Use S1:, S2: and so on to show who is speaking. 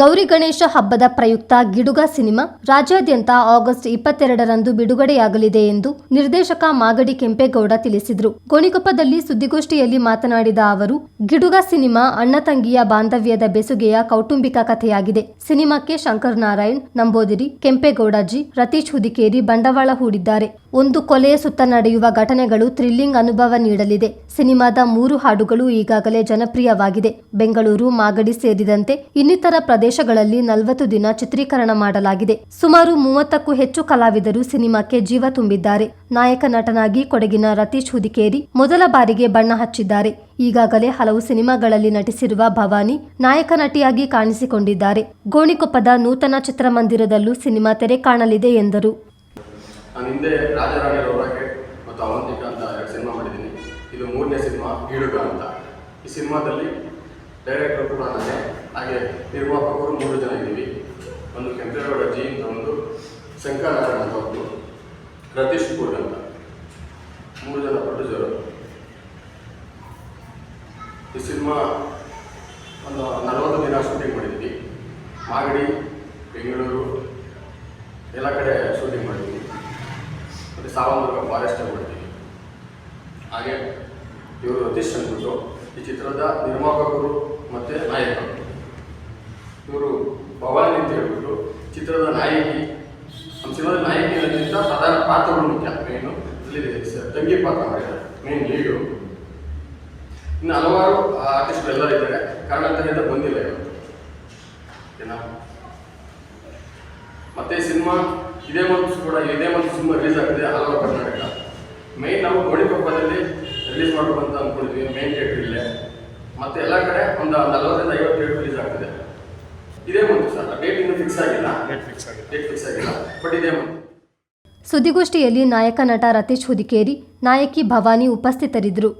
S1: ಗೌರಿ ಗಣೇಶ ಹಬ್ಬದ ಪ್ರಯುಕ್ತ ಗಿಡುಗ ಸಿನಿಮಾ ರಾಜ್ಯಾದ್ಯಂತ ಆಗಸ್ಟ್ ಇಪ್ಪತ್ತೆರಡರಂದು ಬಿಡುಗಡೆಯಾಗಲಿದೆ ಎಂದು ನಿರ್ದೇಶಕ ಮಾಗಡಿ ಕೆಂಪೇಗೌಡ ತಿಳಿಸಿದರು. ಗೋಣಿಕೊಪ್ಪದಲ್ಲಿ ಸುದ್ದಿಗೋಷ್ಠಿಯಲ್ಲಿ ಮಾತನಾಡಿದ ಅವರು, ಗಿಡುಗ ಸಿನಿಮಾ ಅಣ್ಣ ತಂಗಿಯ ಬಾಂಧವ್ಯದ ಬೆಸುಗೆಯ ಕೌಟುಂಬಿಕ ಕಥೆಯಾಗಿದೆ. ಸಿನಿಮಾಕ್ಕೆ ಶಂಕರ್ ನಾರಾಯಣ್, ನಂಬೋದಿರಿ, ಕೆಂಪೇಗೌಡಜಿ, ರತೀಶ್ ಹುದಿಕೇರಿ, ಬಂಡವಾಳ ಹೂಡಿದ್ದಾರೆ. ಒಂದು ಕೊಲೆಯ ಸುತ್ತ ನಡೆಯುವ ಘಟನೆಗಳು ಥ್ರಿಲ್ಲಿಂಗ್ ಅನುಭವ ನೀಡಲಿದೆ. ಸಿನಿಮಾದ ಮೂರು ಹಾಡುಗಳು ಈಗಾಗಲೇ ಜನಪ್ರಿಯವಾಗಿದೆ. ಬೆಂಗಳೂರು, ಮಾಗಡಿ ಸೇರಿದಂತೆ ಇನ್ನಿತರ ಪ್ರದೇಶಗಳಲ್ಲಿ ನಲವತ್ತು ದಿನ ಚಿತ್ರೀಕರಣ ಮಾಡಲಾಗಿದೆ. ಸುಮಾರು ಮೂವತ್ತಕ್ಕೂ ಹೆಚ್ಚು ಕಲಾವಿದರು ಸಿನಿಮಾಕ್ಕೆ ಜೀವ ತುಂಬಿದ್ದಾರೆ. ನಾಯಕ ನಟನಾಗಿ ಕೊಡಗಿನ ರತೀಶ್ ಹುದಿಕೇರಿ ಮೊದಲ ಬಾರಿಗೆ ಬಣ್ಣ ಹಚ್ಚಿದ್ದಾರೆ. ಈಗಾಗಲೇ ಹಲವು ಸಿನಿಮಾಗಳಲ್ಲಿ ನಟಿಸಿರುವ ಭವಾನಿ ನಾಯಕ ನಟಿಯಾಗಿ ಕಾಣಿಸಿಕೊಂಡಿದ್ದಾರೆ. ಗೋಣಿಕೊಪ್ಪದ ನೂತನ ಚಿತ್ರಮಂದಿರದಲ್ಲೂ ಸಿನಿಮಾ ತೆರೆ ಕಾಣಲಿದೆ ಎಂದರು.
S2: ಈ ಸಿನಿಮಾದಲ್ಲಿ ಡೈರೆಕ್ಟರ್ ಕೂಡ ನಾನೇ ಹಾಗೆ ನಿರ್ಮಾಪಕರು ಮೂರು ಜನ ಇದ್ದೀವಿ. ಒಂದು ಕೆಂಪೇಗೌಡ ಜಿ ಅಂತ ಒಂದು ಶಂಕರ್ ನಾರಾಯಣ ಅಂತ ಒಂದು ರತೀಶ್ ಕೂಡ ಅಂತ. ಮೂರು ಜನ ಪ್ರೊಡ್ಯೂಸರು ಈ ಸಿನಿಮಾ ಒಂದು ನಲವತ್ತು ದಿನ ಶೂಟಿಂಗ್ ಮಾಡಿದ್ವಿ. ಮಾಗಡಿ, ಬೆಂಗಳೂರು, ಎಲ್ಲ ಕಡೆ ಶೂಟಿಂಗ್ ಮಾಡಿದ್ವಿ. ಮತ್ತು ಸಾವನದುರ್ಗ ಫಾರೆಸ್ಟ್ ಮಾಡಿದ್ವಿ. ಹಾಗೆ ಇವರು ರತೀಶ್ ಅಂದ್ಬಿಟ್ಟು ಈ ಚಿತ್ರದ ನಿರ್ಮಾಪಕರು ಮತ್ತು ನಾಯಕರು ಇವರು ಭವಾನಿ ಅಂತ ಹೇಳ್ಬಿಟ್ಟು ಚಿತ್ರದ ನಾಯಕಿ. ನಮ್ಮ ಸಿನಿಮಾದ ನಾಯಕಿ ಅನ್ನೋದಕ್ಕಿಂತ ಪ್ರಧಾನ ಪಾತ್ರಗಳು ಮುಖ್ಯ. ಮೇನು ಇಲ್ಲಿ ಸ- ತಂಗಿ ಪಾತ್ರ ಮಾಡಿದ್ದಾರೆ. ಮೇನ್ ಲೀಡು ಇನ್ನು ಹಲವಾರು ಆರ್ಟಿಸ್ಟ್ ಇದ್ದಾರೆ. ಕಾರಣಾಂತರದಿಂದ ಬಂದಿಲ್ಲ ಓಕೆನಾ ಮತ್ತೆ ಸಿನಿಮಾ ಇದೇ ಮಂತ್ ಕೂಡ, ಇದೇ ಮತ್ತು ಸಿನಿಮಾ ರಿಲೀಸ್ ಆಗಿದೆ ಹಲವಾರು ಕರ್ನಾಟಕ. ಮೇನ್ ನಾವು ಗೋಣಿಕೊಪ್ಪದಲ್ಲಿ ರಿಲೀಸ್ ಮಾಡಬೇಕು ಅಂತ ಅಂದ್ಕೊಂಡಿದ್ವಿ ಮೇನ್ ಥಿಯೇಟರ್ ಇಲ್ಲೇ ಮತ್ತೆ ಎಲ್ಲ ಕಡೆ ಒಂದು ನಲವತ್ತರಿಂದ ಐವತ್ತು ಡೇಟ್ ರಿಲೀಸ್ ಆಗ್ತಿದೆ. ಇದೇ ಮುಂದೆ ಸರ್ ಡೇಟ್ ಇನ್ನೂ ಫಿಕ್ಸ್ ಆಗಿಲ್ಲ.
S3: ಡೇಟ್ ಫಿಕ್ಸ್ ಆಗಿಲ್ಲ.
S2: ಡೇಟ್ ಫಿಕ್ಸ್ ಆಗಿಲ್ಲ ಬಟ್ ಇದೇ ಮಂತ್
S1: ಸುದ್ದಿಗೋಷ್ಠಿಯಲ್ಲಿ ನಾಯಕ ನಟ ರತೀಶ್ ಹುದಿಕೇರಿ ನಾಯಕಿ ಭವಾನಿ ಉಪಸ್ಥಿತರಿದ್ದರು.